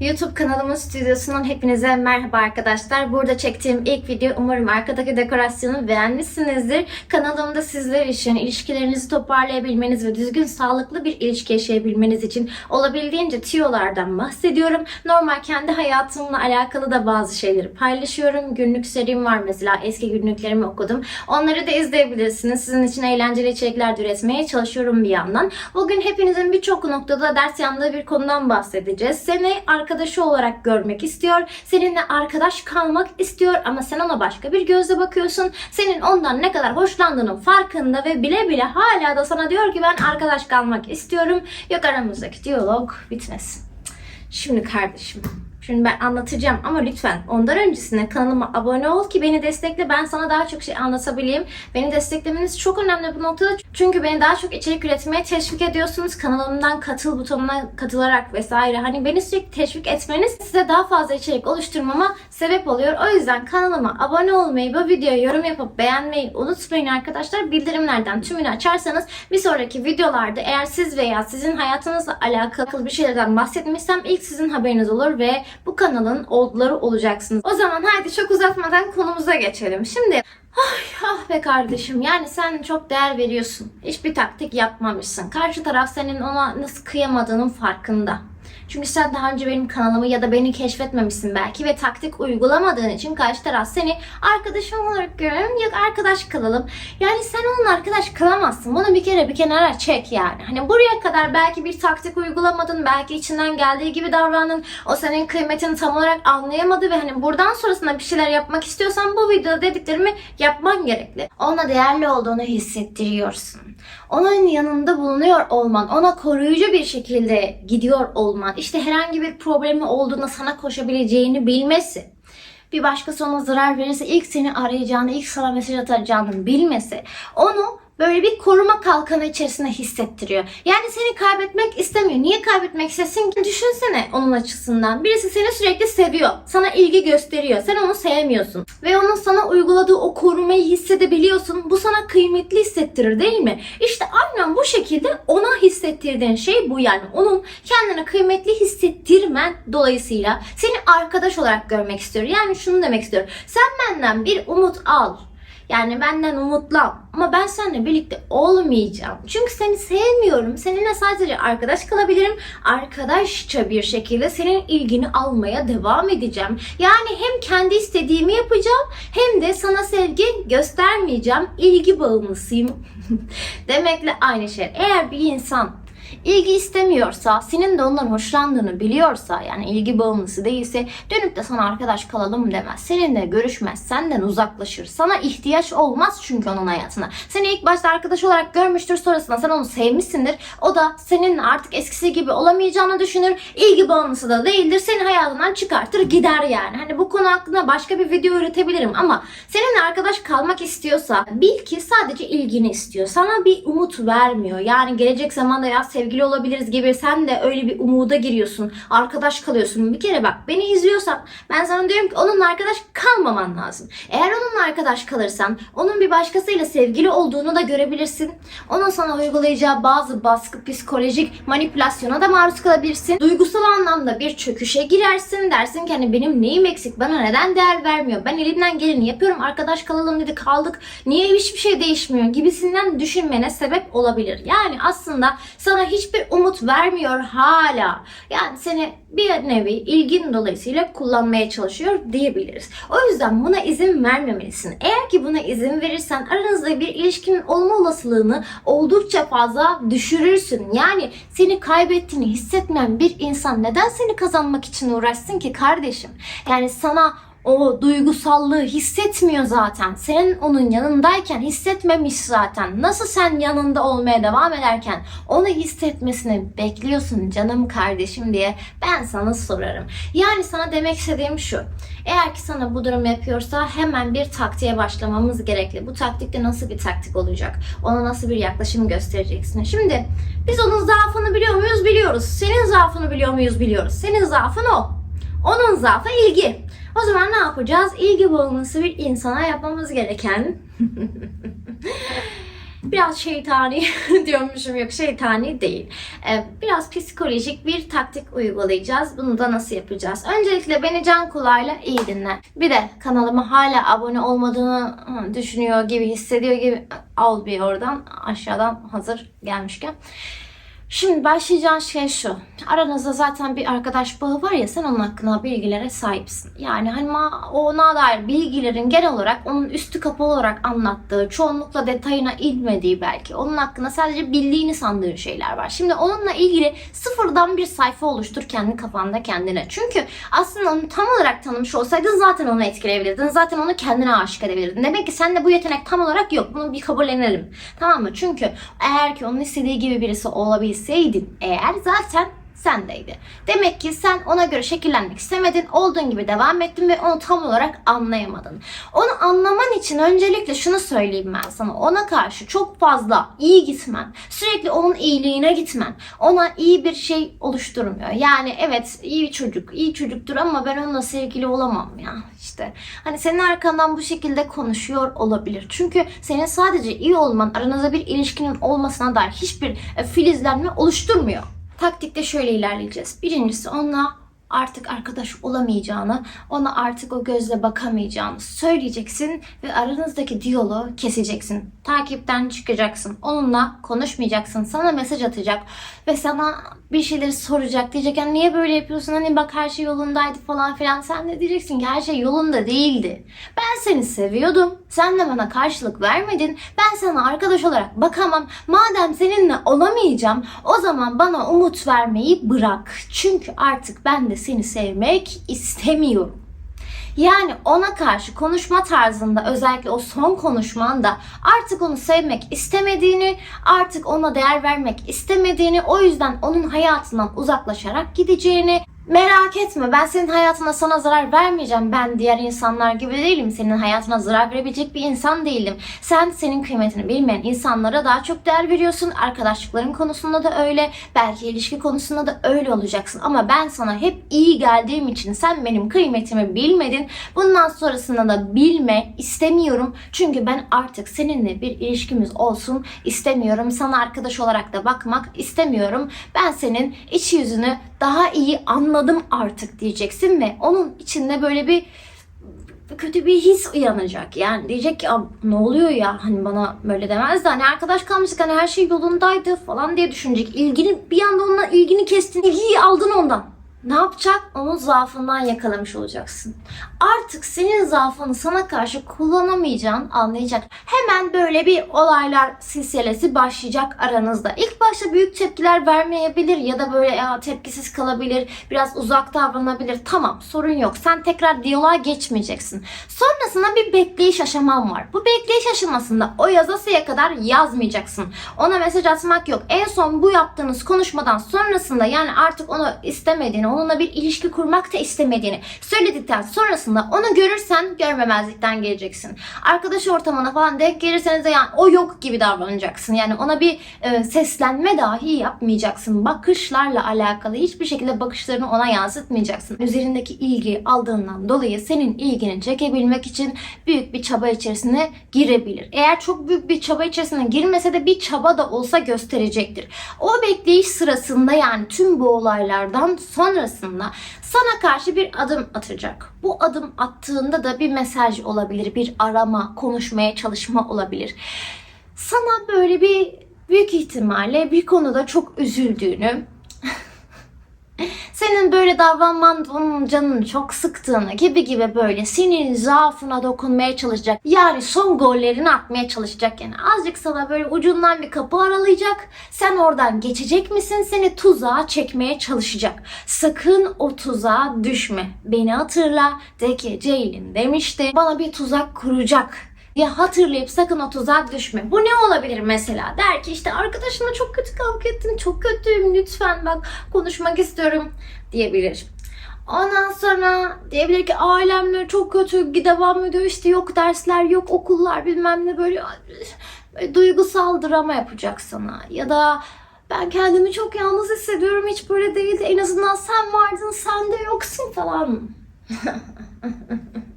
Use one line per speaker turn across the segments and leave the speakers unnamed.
YouTube kanalımın stüdyosundan hepinize merhaba arkadaşlar. Burada çektiğim ilk video umarım arkadaki dekorasyonu beğenmişsinizdir. Kanalımda sizler için ilişkilerinizi toparlayabilmeniz ve düzgün sağlıklı bir ilişki yaşayabilmeniz için olabildiğince tiyolardan bahsediyorum. Normal kendi hayatımla alakalı da bazı şeyleri paylaşıyorum. Günlük serim var mesela eski günlüklerimi okudum. Onları da izleyebilirsiniz. Sizin için eğlenceli içerikler üretmeye çalışıyorum bir yandan. Bugün hepinizin birçok noktada ders yandığı bir konudan bahsedeceğiz. Seni arkadaşı olarak görmek istiyor. Seninle arkadaş kalmak istiyor ama sen ona başka bir gözle bakıyorsun. Senin ondan ne kadar hoşlandığının farkında ve bile bile hala da sana diyor ki ben arkadaş kalmak istiyorum. Yok aramızdaki diyalog bitmesin. Şimdi kardeşim Şimdi ben anlatacağım ama lütfen ondan öncesinde kanalıma abone ol ki beni destekle. Ben sana daha çok şey anlatabileyim. Beni desteklemeniz çok önemli bu noktada. Çünkü beni daha çok içerik üretmeye teşvik ediyorsunuz. Kanalımdan katıl butonuna katılarak vesaire. Hani beni sürekli teşvik etmeniz size daha fazla içerik oluşturmama sebep oluyor. O yüzden kanalıma abone olmayı, bu videoya yorum yapıp beğenmeyi unutmayın arkadaşlar. Bildirimlerden tümünü açarsanız bir sonraki videolarda eğer siz veya sizin hayatınızla alakalı bir şeylerden bahsetmişsem ilk sizin haberiniz olur ve bu kanalın oldları olacaksınız. O zaman haydi çok uzatmadan konumuza geçelim. Şimdi Ay ah be kardeşim yani sen çok değer veriyorsun. Hiçbir taktik yapmamışsın. Karşı taraf senin ona nasıl kıyamadığının farkında. Çünkü sen daha önce benim kanalımı ya da beni keşfetmemişsin belki ve taktik uygulamadığın için karşı taraf seni arkadaşım olarak görüyorum yok arkadaş kalalım. Yani sen onunla arkadaş kalamazsın. Bunu bir kere bir kenara çek yani. Hani buraya kadar belki bir taktik uygulamadın. Belki içinden geldiği gibi davrandın. O senin kıymetini tam olarak anlayamadı ve hani buradan sonrasında bir şeyler yapmak istiyorsan bu videoda dediklerimi yapman gerekli. Ona değerli olduğunu hissettiriyorsun. Onun yanında bulunuyor olman, ona koruyucu bir şekilde gidiyor olman, işte herhangi bir problemi olduğunda sana koşabileceğini bilmesi, bir başkası ona zarar verirse ilk seni arayacağını, ilk sana mesaj atacağını bilmesi, onu böyle bir koruma kalkanı içerisinde hissettiriyor. Yani seni kaybetmek istemiyor. Niye kaybetmek istesin ki? Düşünsene onun açısından. Birisi seni sürekli seviyor. Sana ilgi gösteriyor. Sen onu sevmiyorsun. Ve onun sana uyguladığı o korumayı hissedebiliyorsun. Bu sana kıymetli hissettirir değil mi? İşte aynen bu şekilde ona hissettirdiğin şey bu yani. Onun kendini kıymetli hissettirmen dolayısıyla seni arkadaş olarak görmek istiyor. Yani şunu demek istiyor. Sen benden bir umut al. Yani benden umutlan. Ama ben seninle birlikte olmayacağım. Çünkü seni sevmiyorum. Seninle sadece arkadaş kalabilirim. Arkadaşça bir şekilde senin ilgini almaya devam edeceğim. Yani hem kendi istediğimi yapacağım hem de sana sevgi göstermeyeceğim. İlgi bağımlısıyım. Demekle aynı şey. Eğer bir insan ilgi istemiyorsa, senin de ondan hoşlandığını biliyorsa, yani ilgi bağımlısı değilse dönüp de sana arkadaş kalalım demez. Seninle görüşmez, senden uzaklaşır. Sana ihtiyaç olmaz çünkü onun hayatına. Seni ilk başta arkadaş olarak görmüştür, sonrasında sen onu sevmişsindir. O da seninle artık eskisi gibi olamayacağını düşünür. İlgi bağımlısı da değildir. Seni hayatından çıkartır gider yani. Hani bu konu hakkında başka bir video üretebilirim ama seninle arkadaş kalmak istiyorsa bil ki sadece ilgini istiyor. Sana bir umut vermiyor. Yani gelecek zamanda ya sevgili olabiliriz gibi sen de öyle bir umuda giriyorsun. Arkadaş kalıyorsun. Bir kere bak beni izliyorsan ben sana diyorum ki onunla arkadaş kalmaman lazım. Eğer onunla arkadaş kalırsan onun bir başkasıyla sevgili olduğunu da görebilirsin. Onun sana uygulayacağı bazı baskı, psikolojik manipülasyona da maruz kalabilirsin. Duygusal anlamda bir çöküşe girersin. Dersin ki hani benim neyim eksik? Bana neden değer vermiyor? Ben elimden geleni yapıyorum. Arkadaş kalalım dedi kaldık. Niye hiçbir şey değişmiyor? Gibisinden düşünmene sebep olabilir. Yani aslında sana hiçbir umut vermiyor hala. Yani seni bir nevi ilgin dolayısıyla kullanmaya çalışıyor diyebiliriz. O yüzden buna izin vermemelisin. Eğer ki buna izin verirsen aranızda bir ilişkinin olma olasılığını oldukça fazla düşürürsün. Yani seni kaybettiğini hissetmeyen bir insan neden seni kazanmak için uğraşsın ki kardeşim? Yani sana o duygusallığı hissetmiyor zaten. Senin onun yanındayken hissetmemiş zaten. Nasıl sen yanında olmaya devam ederken onu hissetmesini bekliyorsun canım kardeşim diye ben sana sorarım. Yani sana demek istediğim şu. Eğer ki sana bu durum yapıyorsa hemen bir taktiğe başlamamız gerekli. Bu taktikte nasıl bir taktik olacak? Ona nasıl bir yaklaşım göstereceksin? Şimdi biz onun zaafını biliyor muyuz? Biliyoruz. Senin zaafını biliyor muyuz? Biliyoruz. Senin zaafın o. Onun zaafı ilgi. O zaman ne yapacağız? İlgi bağımlısı bir insana yapmamız gereken biraz şeytani diyormuşum yok şeytani değil. Ee, biraz psikolojik bir taktik uygulayacağız. Bunu da nasıl yapacağız? Öncelikle beni can kulağıyla iyi dinle. Bir de kanalıma hala abone olmadığını düşünüyor gibi hissediyor gibi al bir oradan aşağıdan hazır gelmişken. Şimdi başlayacağın şey şu. Aranızda zaten bir arkadaş bağı var ya sen onun hakkında bilgilere sahipsin. Yani hani ona dair bilgilerin genel olarak onun üstü kapalı olarak anlattığı, çoğunlukla detayına inmediği belki. Onun hakkında sadece bildiğini sandığın şeyler var. Şimdi onunla ilgili sıfırdan bir sayfa oluştur kendi kafanda kendine. Çünkü aslında onu tam olarak tanımış olsaydın zaten onu etkileyebilirdin. Zaten onu kendine aşık edebilirdin. Demek ki sende bu yetenek tam olarak yok. Bunu bir kabullenelim. Tamam mı? Çünkü eğer ki onun istediği gibi birisi olabilseydin eğer zaten sendeydi. Demek ki sen ona göre şekillenmek istemedin, olduğun gibi devam ettin ve onu tam olarak anlayamadın. Onu anlaman için öncelikle şunu söyleyeyim ben sana. Ona karşı çok fazla iyi gitmen, sürekli onun iyiliğine gitmen, ona iyi bir şey oluşturmuyor. Yani evet iyi çocuk, iyi çocuktur ama ben onunla sevgili olamam ya işte. Hani senin arkandan bu şekilde konuşuyor olabilir. Çünkü senin sadece iyi olman, aranızda bir ilişkinin olmasına dair hiçbir e, filizlenme oluşturmuyor. Taktikte şöyle ilerleyeceğiz. Birincisi onunla artık arkadaş olamayacağını, ona artık o gözle bakamayacağını söyleyeceksin ve aranızdaki diyaloğu keseceksin. Takipten çıkacaksın. Onunla konuşmayacaksın. Sana mesaj atacak ve sana bir şeyleri soracak. Diyecek yani niye böyle yapıyorsun? Hani bak her şey yolundaydı falan filan. Sen de diyeceksin ki her şey yolunda değildi. Ben seni seviyordum. Sen de bana karşılık vermedin. Ben sana arkadaş olarak bakamam. Madem seninle olamayacağım o zaman bana umut vermeyi bırak. Çünkü artık ben de seni sevmek istemiyorum. Yani ona karşı konuşma tarzında özellikle o son konuşmanda artık onu sevmek istemediğini, artık ona değer vermek istemediğini, o yüzden onun hayatından uzaklaşarak gideceğini Merak etme ben senin hayatına sana zarar vermeyeceğim. Ben diğer insanlar gibi değilim. Senin hayatına zarar verebilecek bir insan değilim. Sen senin kıymetini bilmeyen insanlara daha çok değer veriyorsun. Arkadaşlıkların konusunda da öyle. Belki ilişki konusunda da öyle olacaksın. Ama ben sana hep iyi geldiğim için sen benim kıymetimi bilmedin. Bundan sonrasında da bilme istemiyorum. Çünkü ben artık seninle bir ilişkimiz olsun istemiyorum. Sana arkadaş olarak da bakmak istemiyorum. Ben senin iç yüzünü daha iyi anladım artık diyeceksin ve onun içinde böyle bir kötü bir his uyanacak. Yani diyecek ki "Aa, ne oluyor ya hani bana böyle demez de hani arkadaş kalmıştık hani her şey yolundaydı falan diye düşünecek. İlgini bir anda onunla ilgini kestin. ilgiyi aldın ondan. Ne yapacak? Onun zaafından yakalamış olacaksın. Artık senin zaafını sana karşı kullanamayacağını anlayacak. Hemen böyle bir olaylar silsilesi başlayacak aranızda. İlk başta büyük tepkiler vermeyebilir ya da böyle ya, tepkisiz kalabilir, biraz uzak davranabilir. Tamam sorun yok. Sen tekrar diyaloğa geçmeyeceksin. Sonrasında bir bekleyiş aşaman var. Bu bekleyiş aşamasında o yazasıya kadar yazmayacaksın. Ona mesaj atmak yok. En son bu yaptığınız konuşmadan sonrasında yani artık onu istemediğini, onunla bir ilişki kurmak da istemediğini söyledikten sonrasında onu görürsen görmemezlikten geleceksin. Arkadaş ortamına falan denk gelirseniz de yani o yok gibi davranacaksın. Yani ona bir e, seslenme dahi yapmayacaksın. Bakışlarla alakalı hiçbir şekilde bakışlarını ona yansıtmayacaksın. Üzerindeki ilgi aldığından dolayı senin ilgini çekebilmek için büyük bir çaba içerisine girebilir. Eğer çok büyük bir çaba içerisine girmese de bir çaba da olsa gösterecektir. O bekleyiş sırasında yani tüm bu olaylardan sonrasında sana karşı bir adım atacak. Bu adım attığında da bir mesaj olabilir, bir arama, konuşmaya çalışma olabilir. Sana böyle bir büyük ihtimalle bir konuda çok üzüldüğünü, senin böyle davranman onun canını çok sıktığını gibi gibi böyle senin zaafına dokunmaya çalışacak. Yani son gollerini atmaya çalışacak yani. Azıcık sana böyle ucundan bir kapı aralayacak. Sen oradan geçecek misin? Seni tuzağa çekmeye çalışacak. Sakın o tuzağa düşme. Beni hatırla. De ki Ceylin demişti. Bana bir tuzak kuracak ya hatırlayıp sakın o tuzağa düşme. Bu ne olabilir mesela? Der ki işte arkadaşımla çok kötü kavga ettim. Çok kötüyüm lütfen bak konuşmak istiyorum diyebilir. Ondan sonra diyebilir ki ailemle çok kötü devam ediyor işte yok dersler yok okullar bilmem ne böyle, böyle duygusal drama yapacak sana. Ya da ben kendimi çok yalnız hissediyorum hiç böyle değildi en azından sen vardın sen de yoksun falan.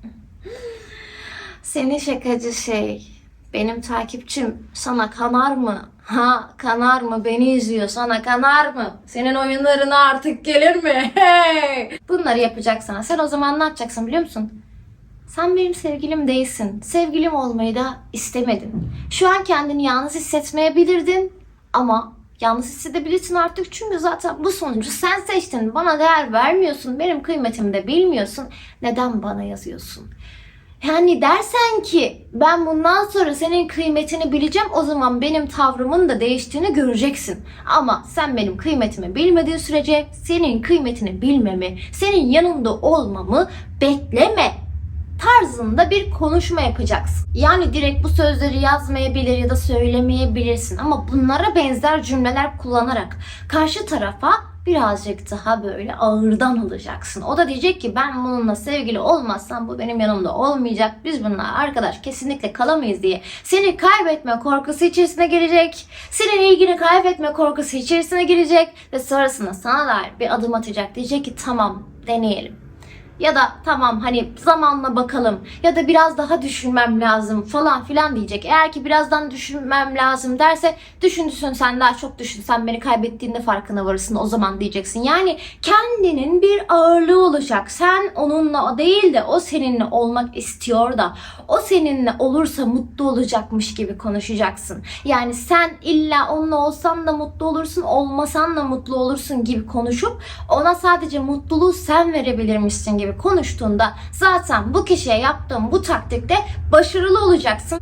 Seni şakacı şey. Benim takipçim sana kanar mı? Ha kanar mı? Beni izliyor sana kanar mı? Senin oyunlarına artık gelir mi? Hey! Bunları yapacaksan sen o zaman ne yapacaksın biliyor musun? Sen benim sevgilim değilsin. Sevgilim olmayı da istemedin. Şu an kendini yalnız hissetmeyebilirdin ama yalnız hissedebilirsin artık çünkü zaten bu sonucu sen seçtin. Bana değer vermiyorsun. Benim kıymetimi de bilmiyorsun. Neden bana yazıyorsun? Yani dersen ki ben bundan sonra senin kıymetini bileceğim o zaman benim tavrımın da değiştiğini göreceksin. Ama sen benim kıymetimi bilmediğin sürece senin kıymetini bilmemi, senin yanında olmamı bekleme tarzında bir konuşma yapacaksın. Yani direkt bu sözleri yazmayabilir ya da söylemeyebilirsin ama bunlara benzer cümleler kullanarak karşı tarafa birazcık daha böyle ağırdan alacaksın. O da diyecek ki ben bununla sevgili olmazsam bu benim yanımda olmayacak. Biz bununla arkadaş kesinlikle kalamayız diye seni kaybetme korkusu içerisine girecek. Senin ilgini kaybetme korkusu içerisine girecek ve sonrasında sana dair bir adım atacak. Diyecek ki tamam deneyelim. Ya da tamam hani zamanla bakalım ya da biraz daha düşünmem lazım falan filan diyecek. Eğer ki birazdan düşünmem lazım derse düşünsün sen daha çok düşün. Sen beni kaybettiğinde farkına varırsın o zaman diyeceksin. Yani kendinin bir ağırlığı olacak. Sen onunla değil de o seninle olmak istiyor da o seninle olursa mutlu olacakmış gibi konuşacaksın. Yani sen illa onunla olsan da mutlu olursun, olmasan da mutlu olursun gibi konuşup ona sadece mutluluğu sen verebilirmişsin gibi konuştuğunda zaten bu kişiye yaptığın bu taktikte başarılı olacaksın.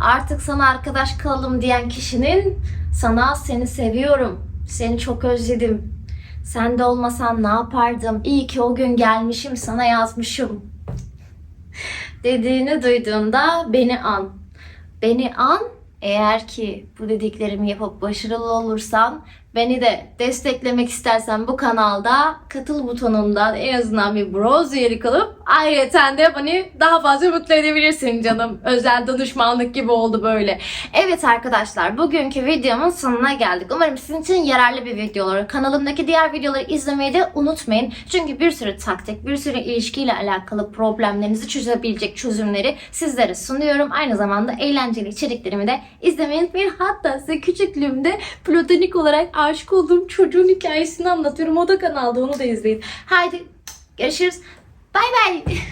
Artık sana arkadaş kalalım diyen kişinin sana seni seviyorum, seni çok özledim. Sen de olmasan ne yapardım? İyi ki o gün gelmişim sana yazmışım. Dediğini duyduğunda beni an. Beni an eğer ki bu dediklerimi yapıp başarılı olursan beni de desteklemek istersen bu kanalda katıl butonundan en azından bir bronz üyelik alıp ayrıca de beni daha fazla mutlu edebilirsin canım. Özel danışmanlık gibi oldu böyle. Evet arkadaşlar bugünkü videomun sonuna geldik. Umarım sizin için yararlı bir video olur. Kanalımdaki diğer videoları izlemeyi de unutmayın. Çünkü bir sürü taktik, bir sürü ilişkiyle alakalı problemlerinizi çözebilecek çözümleri sizlere sunuyorum. Aynı zamanda eğlenceli içeriklerimi de izlemeyi unutmayın. Hatta size küçüklüğümde platonik olarak aşık olduğum çocuğun hikayesini anlatıyorum. O da kanalda onu da izleyin. Haydi görüşürüz. Bay bay.